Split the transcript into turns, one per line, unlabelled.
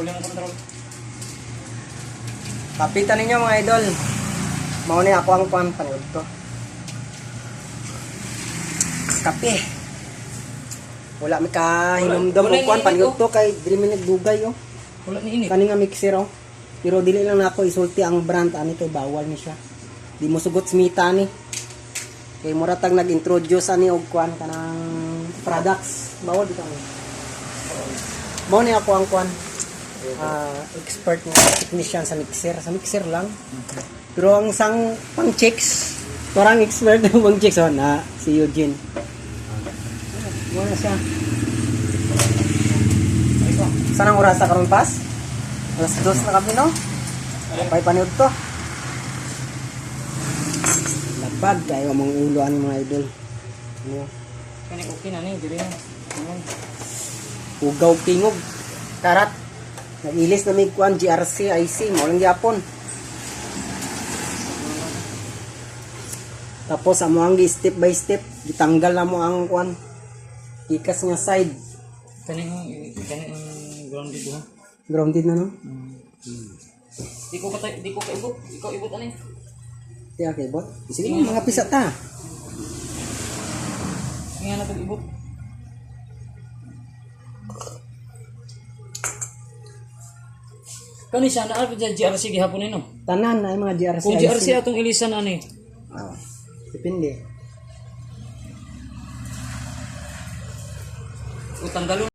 Boleh mo control.
Kapitan ninyo mga idol. Mao ni ako ang pan panood ko. Kape. Wala mi ka og kwan
ni
panood to kay dili mi nagdugay oh.
Wala ni init.
Kani nga mixer oh. Pero dili lang nako isulti ang brand ani kay bawal ni siya. Di mo sugot smita ni. Kay mura tag nag-introduce ani og kwan kanang products. Bawal bitaw. Mao ni ako ang kwan. Ah, expert nga technician sa mixer. Sa mixer lang. Pero ang sang pang chicks, parang expert ng pang chicks oh, na si Eugene. Muna siya. Saan ang oras sa karon pas? Alas dos na kami no? Pay paniod to. Labag kayo mga uloan mga idol. Ano?
Kani okay na ni, diri na. Ayan.
Ugaw tingog. Karat. Nagilis na may kuan GRC IC mo lang gyapon. Tapos amo ang step by step gitanggal na mo ang kuan ikas nga side
Kani kani grounded ha.
grounded na no
Di ko patay, di ko kaibot. Ikaw ibot ani.
Kaya kay bot sige mga pisa ta
Nga na ibot. Kani siya na alpha GRC gihapon ni no.
tanan na yung mga GRC
Kung. GRC atong ilisan ani.
Ah, depende
Utang galon